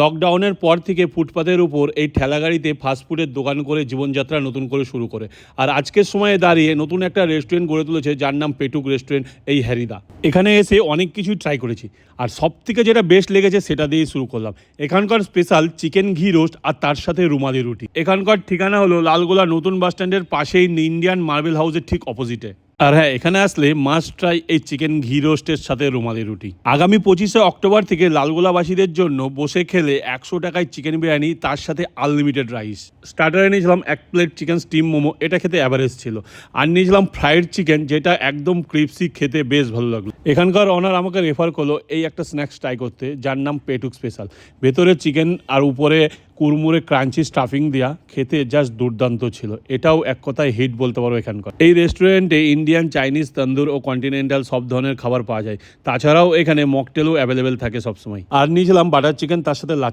লকডাউনের পর থেকে ফুটপাতের উপর এই ঠেলাগাড়িতে ফাস্টফুডের দোকান করে জীবনযাত্রা নতুন করে শুরু করে। আর আজকের সময়ে দাঁড়িয়ে নতুন একটা রেস্টুরেন্ট গড়ে তুলেছে যার নাম পেটুক রেস্টুরেন্ট, এই হ্যারিদা। এখানে এসে অনেক কিছুই ট্রাই করেছি। আর সব থেকে যেটা বেস্ট লেগেছে সেটা দিয়েই শুরু করলাম। এখানকার স্পেশাল চিকেন ঘি রোস্ট আর তার সাথে রুমালি রুটি। এখানকার ঠিকানা হলো লালগোলা নতুন বাস স্ট্যান্ডের পাশেই ইন্ডিয়ান মার্বেল হাউসের ঠিক অপোজিটে আর হ্যাঁ এখানে আসলে মাস্ট ট্রাই এই চিকেন ঘি রোস্টের সাথে রুমালি রুটি। আগামী পঁচিশে অক্টোবর থেকে লালগোলাবাসীদের জন্য বসে খেলে একশো টাকায় চিকেন বিরিয়ানি, তার সাথে আনলিমিটেড রাইস স্টার্টারে নিয়েছিলাম এক প্লেট চিকেন স্টিম মোমো, এটা খেতে অ্যাভারেজ ছিল। আর নিয়েছিলাম ফ্রাইড চিকেন যেটা একদম ক্রিপসি খেতে বেশ ভালো লাগল। এখানকার অনার আমাকে রেফার করল, এই একটা স্ন্যাক্স ট্রাই করতে, যার নাম পেটুক স্পেশাল ভেতরে চিকেন আর উপরে কুরমুরে ক্রাঞ্চি স্টাফিং দেওয়া খেতে জাস্ট দুর্দান্ত ছিল। এটাও এক কথায় হিট বলতে পারো এখানকার। এই রেস্টুরেন্টে ইন্ডিয়ান চাইনিজ তন্দুর ও কন্টিনেন্টাল সব ধরনের খাবার পাওয়া যায়। তাছাড়াও এখানে মকটেলও অ্যাভেলেবেল থাকে সবসময়। আর নিয়েছিলাম বাটার চিকেন তার সাথে